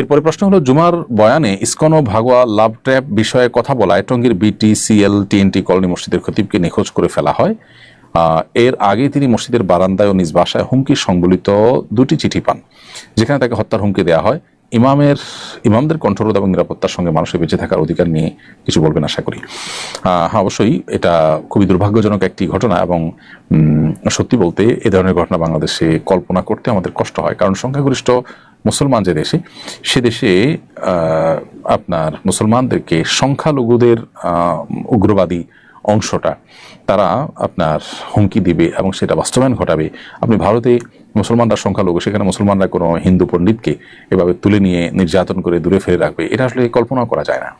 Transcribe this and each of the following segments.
এরপরে প্রশ্ন হলো, জুমার বয়ানে ইসকন ও ভাগোয়া লাভ ট্র্যাপ বিষয়ে কথা বলায় টঙ্গীর বিটি সিএল টিএনটি কলোনি মসজিদের খতিবকে নিখোঁজ করে ফেলা হয়। এর আগে তিনি মসজিদের বারান্দায় ও নিজ বাসায় হুমকি সংবলিত দুটি চিঠি পান, যেখানে তাকে হত্যার হুমকি দেওয়া হয়। ইমামের, ইমামদের কণ্ঠরোধ এবং নিরাপত্তার সঙ্গে মানুষের বেঁচে থাকার অধিকার নিয়ে কিছু বলবেন আশা করি। হ্যাঁ অবশ্যই এটা খুবই দুর্ভাগ্যজনক একটি ঘটনা এবং সত্যি বলতে এ ধরনের ঘটনা বাংলাদেশে কল্পনা করতে আমাদের কষ্ট হয়। কারণ সংখ্যাগরিষ্ঠ মুসলমান যে দেশে, সে দেশে আপনার মুসলমানদেরকে সংখ্যালঘুদের উগ্রবাদী অংশটা, তারা আপনার হুমকি দিবে এবং সেটা বাস্তবায়ন ঘটাবে। আপনি ভারতে মুসলমানরা সংখ্যালঘু, সেখানে মুসলমানরা কোনো হিন্দু পণ্ডিতকে এভাবে তুলে নিয়ে নির্যাতন করে দূরে ফেলে রাখবে, এটা আসলে কল্পনা করা যায় না।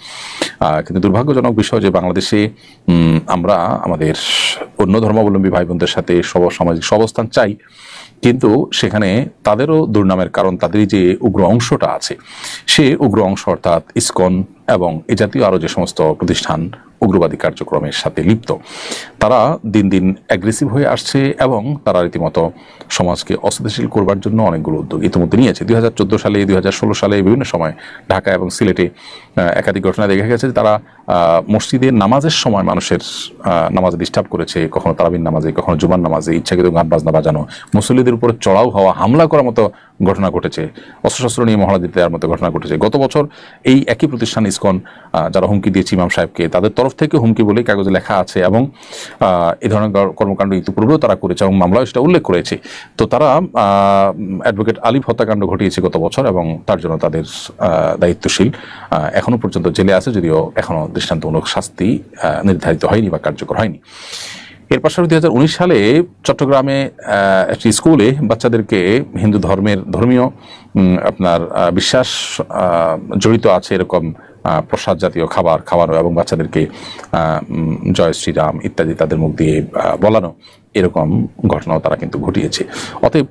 কিন্তু দুর্ভাগ্যজনক বিষয় যে বাংলাদেশে আমরা আমাদের অন্য ধর্মাবলম্বী ভাই বোনদের সাথে সব সামাজিক সবস্থান চাই, কিন্তু সেখানে তাদেরও দুর্নামের কারণ, তাদেরই যে উগ্র অংশটা আছে, সে উগ্র অংশ অর্থাৎ ইসকন এবং এ জাতীয় আরও যে সমস্ত প্রতিষ্ঠান উগ্রবাদী কার্যক্রমের সাথে লিপ্ত। তারা দিন দিন অ্যাগ্রেসিভ হয়ে আসছে এবং তারা রীতিমতো সমাজকে অস্থিতিশীল করবার জন্য অনেকগুলো উদ্যোগ ইতিমধ্যে নিয়েছে। দুই হাজার চোদ্দ সালে, দুই হাজার ষোলো সালে বিভিন্ন সময় ঢাকা এবং সিলেটে একাধিক ঘটনা দেখা গেছে যে তারা মসজিদে নামাজের সময় মানুষের নামাজে ডিস্টার্ব করেছে। কখনো তারাবিন নামাজে, কখনো জুমান নামাজে, ইচ্ছাকৃত গান বাজনা বাজানো, মুসল্লিদের উপরে চড়াও হওয়া, হামলা করার মতো ঘটনা ঘটেছে। অস্ত্রশস্ত্র নিয়ে মহড়া দিতে দেওয়ার মতো ঘটনা ঘটেছে। গত বছর এই একই প্রতিষ্ঠান ইসকন যারা হুমকি দিয়েছে ইমাম সাহেবকে, তাদের তরফ থেকে হুমকি বলে কাগজে লেখা আছে এবং এই ধরনের কর- কর্মকাণ্ড ইতিপূর্বেও তারা করেছে এবং মামলাও সেটা উল্লেখ করেছে। তো তারা অ্যাডভোকেট আলিফ হত্যাকাণ্ড ঘটিয়েছে গত বছর এবং তার জন্য তাদের দায়িত্বশীল। আহ, এখনও পর্যন্ত জেলে আছে যদিও এখনও দৃষ্টান্তমূলক শাস্তি নির্ধারিত হয়নি বা কার্যকর হয়নি। এর পাশাপাশি দুই হাজার উনিশ সালে চট্টগ্রামে একটি স্কুলে বাচ্চাদেরকে হিন্দু ধর্মের ধর্মীয় আপনার বিশ্বাস জড়িত আছে এরকম প্রসাদ জাতীয় খাবার খাওয়ানো এবং বাচ্চাদেরকে জয় শ্রীরাম ইত্যাদি তাদের মুখ দিয়ে বলানো এরকম ঘটনাও তারা কিন্তু ঘটিয়েছে। অতএব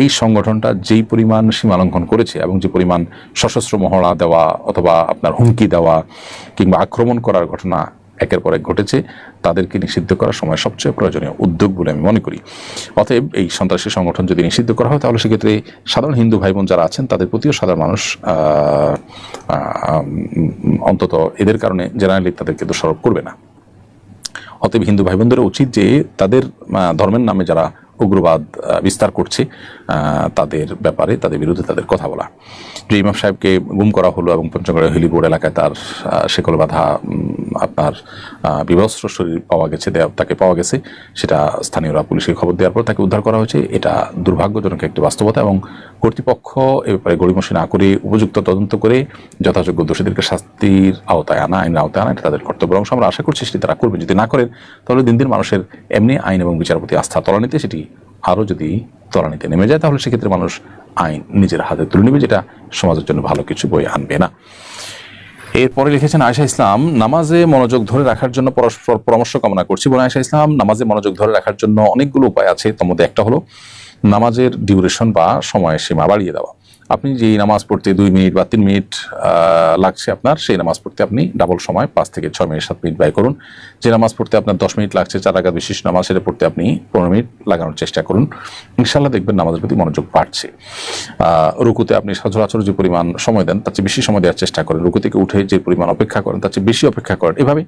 এই সংগঠনটা যেই পরিমাণ সীমালঙ্ঘন করেছে এবং যে পরিমাণ সশস্ত্র মহড়া দেওয়া অথবা আপনার হুমকি দেওয়া কিংবা আক্রমণ করার ঘটনা একের পর এক ঘটেছে, তাদেরকে নিষিদ্ধ করার সময় সবচেয়ে প্রয়োজনীয় উদ্যোগ বলে আমি মনে করি। অতএব এই সন্ত্রাসী সংগঠন যদি নিষিদ্ধ করা হয়, তাহলে সেক্ষেত্রে সাধারণ হিন্দু ভাই বোন যারা আছেন, তাদের প্রতিও সাধারণ মানুষ অন্তত এদের কারণে জেনারেলি তাদেরকে দোষারোপ করবে না। অতএব হিন্দু ভাই বোনদের উচিত যে তাদের ধর্মের নামে যারা উগ্রবাদ বিস্তার করছে তাদের ব্যাপারে, তাদের বিরুদ্ধে তাদের কথা বলা। যে ইমাম সাহেবকে গুম করা হলো এবং পঞ্চগড়ের হেলিবোর্ড এলাকায় তার শেকল বাঁধা আপনার বিভস্ত্র শরীর পাওয়া গেছে তাকে পাওয়া গেছে, সেটা স্থানীয়রা পুলিশকে খবর দেওয়ার পর তাকে উদ্ধার করা হয়েছে। এটা দুর্ভাগ্যজনক একটি বাস্তবতা এবং কর্তৃপক্ষ এ ব্যাপারে গড়িমসি না করে উপযুক্ত তদন্ত করে যথাযোগ্য দোষীদেরকে শাস্তির আওতায় আনা, আইনের আওতায় আনা, এটা তাদের কর্তব্য এবং আমরা আশা করছি সেটি তারা করবে। যদি না করেন, তাহলে দিন দিন মানুষের এমনি আইন এবং বিচার প্রতি আস্থা তলানিতে সেটি আরও যদি ত্বরান্বিতে নেমে যায়, তাহলে সেক্ষেত্রে মানুষ আইন নিজের হাতে তুলে নেবে, যেটা সমাজের জন্য ভালো কিছু বই আনবে না। এরপরে লিখেছেন আয়সা ইসলাম, নামাজে মনোযোগ ধরে রাখার জন্য পরস্পর পরামর্শ কামনা করছি বলে আয়সা ইসলাম, নামাজে মনোযোগ ধরে রাখার জন্য অনেকগুলো উপায় আছে। তার মধ্যে একটা হলো, নামাজের ডিউরেশন বা সময় সীমা বাড়িয়ে দেওয়া। আপনি যেই নামাজ পড়তে দুই মিনিট বা তিন মিনিট লাগছে আপনার, সেই নামাজ পড়তে আপনি ডাবল সময়, পাঁচ থেকে ছয় মিনিট, সাত মিনিট ব্যয় করুন। যে নামাজ পড়তে আপনার দশ মিনিট লাগছে, চার আঘাত বিশিষ্ট নামাজ, সেটা পড়তে আপনি পনেরো মিনিট লাগানোর চেষ্টা করুন। ইনশাল্লাহ দেখবেন নামাজের প্রতি মনোযোগ বাড়ছে। রুকুতে আপনি সচরাচর যে পরিমাণ সময় দেন, তার চেয়ে বেশি সময় দেওয়ার চেষ্টা করেন। রুকু থেকে উঠে যে পরিমাণ অপেক্ষা করেন, তার চেয়ে বেশি অপেক্ষা করেন। এভাবে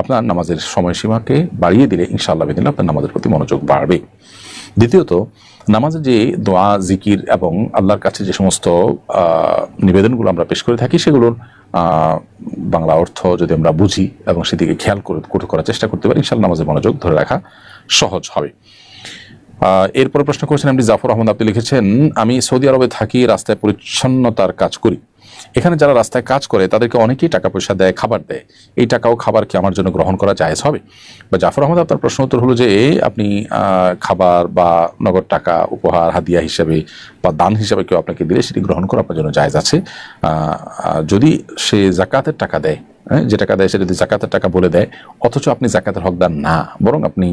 আপনার নামাজের সময়সীমাকে বাড়িয়ে দিলে ইনশাআল্লাহ দিলে আপনার নামাজের প্রতি মনোযোগ বাড়বে। দ্বিতীয়ত, নামাজে যে দোয়া, জিকির এবং আল্লাহর কাছে যে সমস্ত নিবেদনগুলো আমরা পেশ করে থাকি, সেগুলোর বাংলা অর্থ যদি আমরা বুঝি এবং সেদিকে খেয়াল করে, করে- করার চেষ্টা করতে পারি, ইনশাআল্লাহ নামাজের মনোযোগ ধরে রাখা সহজ হবে। এরপরে প্রশ্ন করেছেন আপনি জাফর আহমদ, আপনি লিখেছেন, আমি সৌদি আরবে থাকি, রাস্তায় পরিচ্ছন্নতার কাজ করি। এখানে যারা রাস্তায় কাজ করে, তাদেরকে অনেকেই টাকা পয়সা দেয়, খাবার দেয়। এই টাকাও খাবার কি আমার জন্য গ্রহণ করা জায়েজ হবে? বা জাফর আহমদ, আপনার প্রশ্ন উত্তর হলো যে আপনি খাবার বা নগদ টাকা উপহার, হাদিয়া হিসেবে বা দান হিসেবে কেউ আপনাকে দিলে, সেটি গ্রহণ করা আপনার জন্য জায়েজ আছে। যদি সে জাকাতের টাকা দেয় যে টাকা দেয় সেটা যদি জাকাতের টাকা বলে দেয়, অথচ আপনি জাকাতের হকদার না, বরং আপনি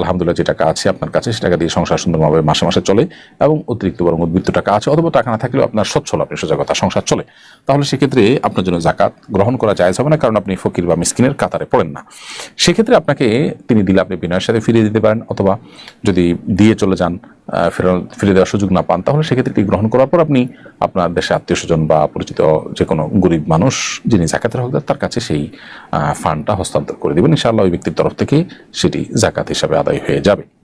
আলহামদুলিল্লাহ যে টাকা আছে আপনার কাছে সে টাকা দিয়ে সংসার সুন্দরভাবে মাসে মাসে চলে এবং অতিরিক্ত বরং উদ্বৃত্ত টাকা আছে অথবা টাকা না থাকলেও আপনার সচ্ছল, আপনি সোজা কথা সংসার চলে। তাহলে সেক্ষেত্রে আপনার জন্য জাকাত গ্রহণ করা যায় হবে না, কারণ আপনি ফকির বা মিসকিনের কাতারে পড়েন না। সেক্ষেত্রে আপনাকে তিনি দিলে আপনি বিনয়ের সাথে ফিরিয়ে দিতে পারেন, অথবা যদি দিয়ে চলে যান ফেরত ফিরে দেওয়ার সুযোগ না পান, তাহলে সেক্ষেত্রে এটি গ্রহণ করার পর আপনি আপনার দেশে আত্মীয় স্বজন বা পরিচিত যে কোনো গরিব মানুষ, যিনি জাকাতের হকদার তার কাছে সেই ফান্ডটা হস্তান্তর করে দেবেন। ইনশাআল্লাহ ওই ব্যক্তির তরফ থেকে সেটি জাকাত হিসাবে আদায় হয়ে যাবে।